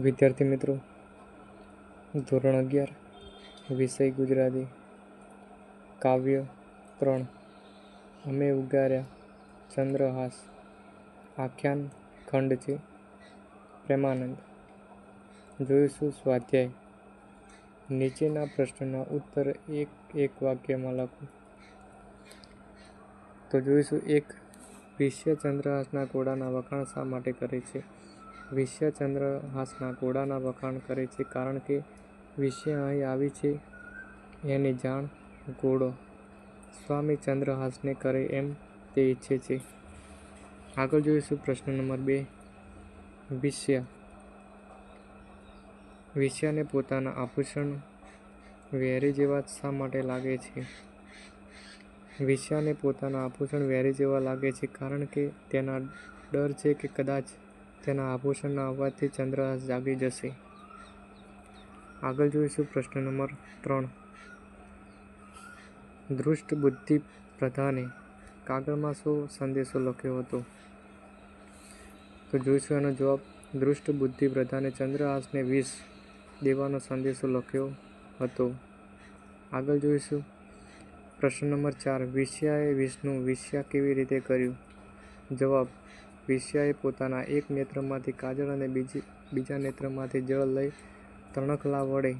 વિદ્યાર્થી મિત્રો, ધોરણ અગિયાર, વિષય ગુજરાતી, કાવ્ય ત્રણ. અમે ઉગાર્યા ચંદ્રહાસ. આખ્યાન ખંડ છે. પ્રેમાનંદ. જોઈશું સ્વાધ્યાય. નીચેના પ્રશ્નના ઉત્તર એક એક વાક્યમાં લખો. તો જોઈશું એક. વિષય ચંદ્રહાસના ઘોડાના વખાણ શા માટે કરે છે? વિશ્ય ચંદ્રહાસના ઘોડાના વખાણ કરે છે કારણ કે વિશ્ય અહીં આવી છે. એની જાણ ઘોડો સ્વામી ચંદ્રહાસને કરે એમ તે ઈચ્છે છે. આગળ જોઈશું પ્રશ્ન નંબર બે. વિષ્યા. વિશ્યાને પોતાના આભૂષણ વેરી જેવા શા માટે લાગે છે? વિશ્યાને પોતાના આભૂષણ વેરી જેવા લાગે છે કારણ કે તેના ડર છે કે કદાચ તેના આભૂષણના અવાજથી ચંદ્રહાસ જાગી જશે. આગળ જોઈશું પ્રશ્ન નંબર ત્રણ. દૃષ્ટ બુદ્ધિ પ્રધાને કાગળમાં શું સંદેશો લખ્યો હતો? તો જોઈશું એનો જવાબ. દૃષ્ટ બુદ્ધિ પ્રધાને ચંદ્રહાસને વિષ દેવાનો સંદેશો લખ્યો હતો. આગળ જોઈશું. પ્રશ્ન નંબર ચાર. વિષ્યાએ વિષનું વિષ્યા કેવી રીતે કર્યું? જવાબ. વિશ્યાએ પોતાના એક નેત્રમાંથી કાજળ અને બીજી, બીજા નેત્રમાંથી જળ લઈ તણખલા વડે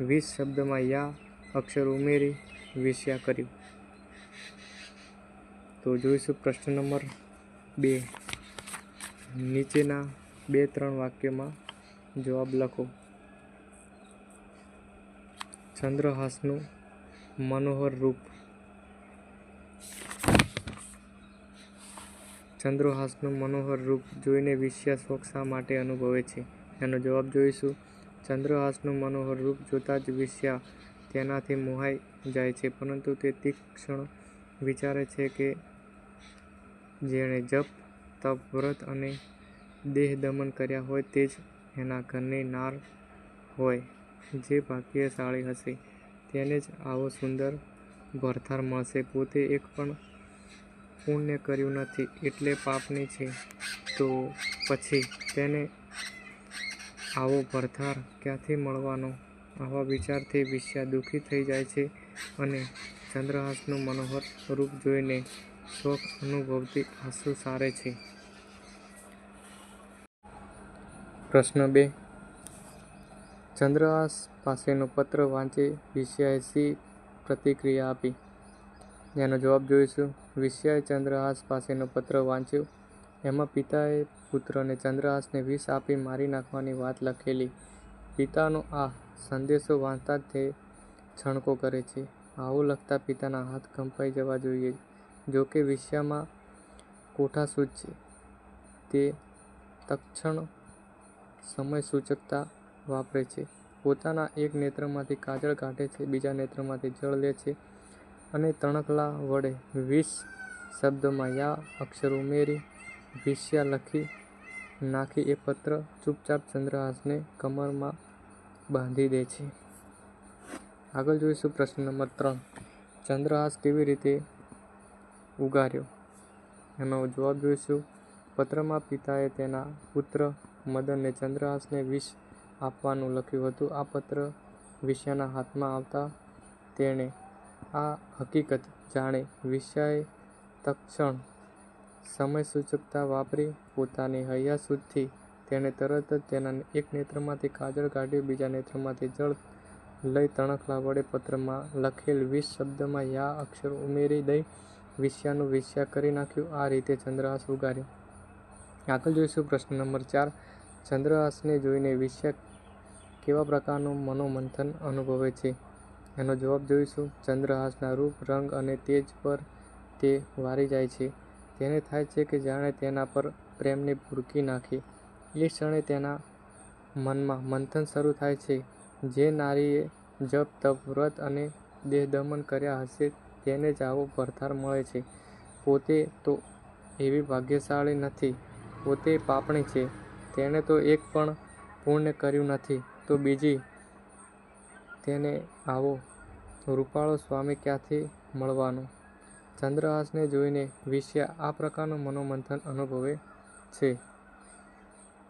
વીસ શબ્દમાં યા અક્ષર ઉમેરી વિશ્યા કર્યું. તો જોઈશું પ્રશ્ન નંબર બે. નીચેના બે, ત્રણ વાક્યમાં જવાબ લખો. ચંદ્રહાસનું મનોહર રૂપ ચંદ્રહાસનું મનોહર રૂપ જોઈને વિષ્યા શોક માટે અનુભવે છે? એનો જવાબ જોઈશું. ચંદ્રહાસનું મનોહર રૂપ જોતાં જ વિશ્યા તેનાથી મોહાઈ જાય છે, પરંતુ તે તીક્ષ્ણ વિચારે છે કે જેણે જપ, તપ, વ્રત અને દેહ દમન કર્યા હોય તે જ એના ઘરની નાર હોય, જે ભાગ્યશાળી હશે. તેને જ આવો સુંદર ભરથાર મળશે. પોતે એક પણ પુણ્ય કર્યું નથી, એટલે પાપની છે. તો પછી તેને આવો ભરથાર ક્યાંથી મળવાનો? આવા વિચારથી વિષ્યા દુઃખી થઈ જાય છે અને ચંદ્રહાસનું મનોહર રૂપ જોઈને શોખ અનુભવતી આંસુ સારે છે. પ્રશ્ન બે. ચંદ્રહાસ પાસેનો પત્ર વાંચી વિષ્યાએ સી પ્રતિક્રિયા આપી? એનો જવાબ જોઈશું. વિષ્યાએ ચંદ્રહાસ પાસેનો પત્ર વાંચ્યો. એમાં પિતાએ પુત્રને ચંદ્રહાસને વિષ આપી મારી નાખવાની વાત લખેલી. પિતાનો આ સંદેશો વાંચતા જ તે છણકો કરે છે. આવું લખતા પિતાના હાથ કંપાઈ જવા જોઈએ. જો કે વિશ્યામાં કોઠાસૂઝ છે. તે તક્ષણ સમય સૂચકતા વાપરે છે. પોતાના એક નેત્રમાંથી કાજળ કાઢે છે, બીજા નેત્રમાંથી જળ લે છે. અને તણખલા વડે વિષ શબ્દમાં યા અક્ષર ઉમેરી વિષ્યા લખી, નાખી એ પત્ર ચૂપચાપ ચંદ્રહાસને કમરમાં બાંધી દે છે. આગળ જોઈશું પ્રશ્ન નંબર ત્રણ. ચંદ્રહાસ કેવી રીતે ઉગાર્યો? એનો જવાબ જોઈશું. પત્રમાં પિતાએ તેના પુત્ર મદનને ચંદ્રહાસને વિષ આપવાનું લખ્યું હતું. આ પત્ર વિષયાના હાથમાં આવતા તેણે આ હકીકત જાણે વિષય તત્ક્ષણ સમય સૂચકતા વાપરી પોતાની હૈયાસૂઝથી તેણે તરત જ તેના એક નેત્રમાંથી કાજળ કાઢ્યો બીજા નેત્રમાંથી જળ લઈ તણખલા વડે પત્રમાં લખેલ વિષ શબ્દમાં યા અક્ષર ઉમેરી દઈ વિષયાનું વિષ્યા કરી નાખ્યું. આ રીતે ચંદ્રહાસ ઉગાર્યો. આગળ જોઈશું પ્રશ્ન નંબર ચાર. ચંદ્રહાસને જોઈને વિષય કેવા પ્રકારનું મનોમંથન અનુભવે છે? એનો જવાબ જોઈશું. ચંદ્રહાસના રૂપ, રંગ અને તેજ પર તે વારી જાય છે. તેને થાય છે કે જાણે તેના પર પ્રેમની ભૂરકી નાખી. એ ક્ષણે તેના મનમાં મંથન શરૂ થાય છે. જે નારીએ જપ, તપ, વ્રત અને દેહદમન કર્યા હશે, તેને જ આવો ભરથાર મળે છે. પોતે તો એવી ભાગ્યશાળી નથી. પોતે પાપણી છે. તેણે તો એક પણ પૂર્ણ કર્યું નથી. તો બીજી તેને આવો. રૂપાળો સ્વામી ક્યાંથી મળવાનો? ચંદ્રહાસને જોઈને વિશ્યા આ પ્રકારનું મનોમંથન અનુભવે છે.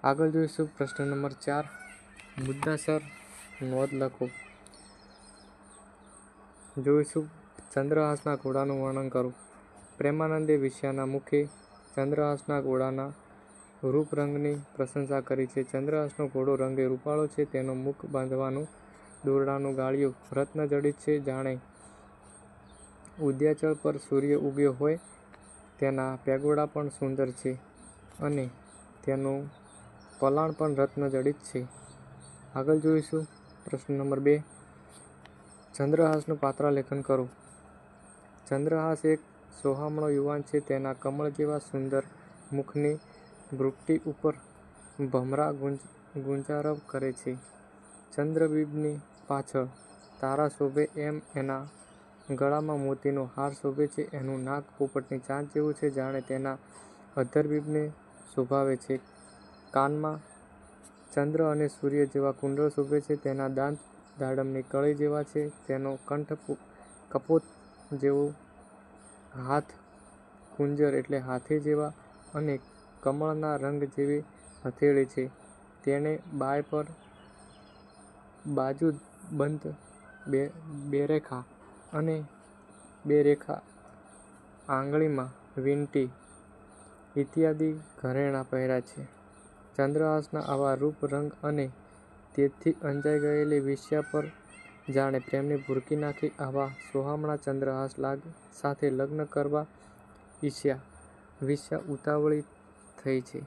આગળ જોઈશું પ્રશ્ન નંબર ચાર. મુદ્દાસર નોંધ લખો. જોઈશું ચંદ્રહાસના ઘોડાનું વર્ણન કરો. પ્રેમાનંદે વિષયાના મુખે ચંદ્રહાસના ઘોડાના રૂપરંગની પ્રશંસા કરી છે. ચંદ્રહાસનો ઘોડો રંગે રૂપાળો છે. તેનો મુખ બાંધવાનું દોરડાનું ગાળિયું રત્નજડિત છે, જાણે ઉદ્યાચળ પર સૂર્ય ઉગ્યો હોય, તેના પેગોડા પણ સુંદર છે અને તેનું પલાણ પણ રત્નજડિત છે. આગળ જોઈશું. પ્રશ્ન નંબર બે. ચંદ્રહાસનું પાત્રાલેખન કરો. ચંદ્રહાસ એક સોહામણો યુવાન છે. તેના કમળ જેવા સુંદર મુખની ભ્રુકટી ઉપર ભમરા ગુંજ, ગુંજારવ કરે છે. ચંદ્રબિંબની પાછળ. તારા શોભે એમ એના ગળામાં મોતીનો હાર શોભે છે, એનું નાક પોપટની ચાંચ જેવું છે, જાણે તેના અધરબીબને શોભાવે છે. કાનમાં ચંદ્ર અને સૂર્ય જેવા કુંડળ શોભે છે, તેના દાંત દાડમની કળી જેવા છે, તેનો કંઠ કપોત જેવો હાથ કુંજર એટલે હાથી જેવા અને કમળના રંગ જેવી હથેળી છે. તેણે બાય પર બાજુબંધ બે બેરેખા અને બે રેખા આંગળીમાં વીંટી ઇત્યાદિ ઘરેણાં પહેર્યા છે. ચંદ્રહાસના આવા રૂપ, રંગ અને તેજથી અંજાઈ ગયેલી વેશ્યા પર જાણે પ્રેમની ભૂરકી નાખી આવા સોહામણા ચંદ્રહાસ લાગ સાથે લગ્ન કરવા ઈચ્છ્યા. વિષ્યા ઉતાવળી થઈ છે.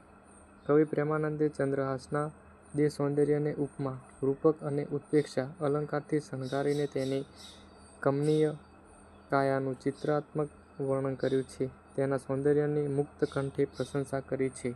કવિ પ્રેમાનંદે ચંદ્રહાસના દેહ સૌંદર્યને ઉપમા, રૂપક અને ઉત્પ્રેક્ષા અલંકારથી શણગારીને તેની કમનીય કાયાનું ચિત્રાત્મક વર્ણન કર્યું છે. તેના સૌંદર્યની મુક્ત કંઠે પ્રશંસા કરી છે.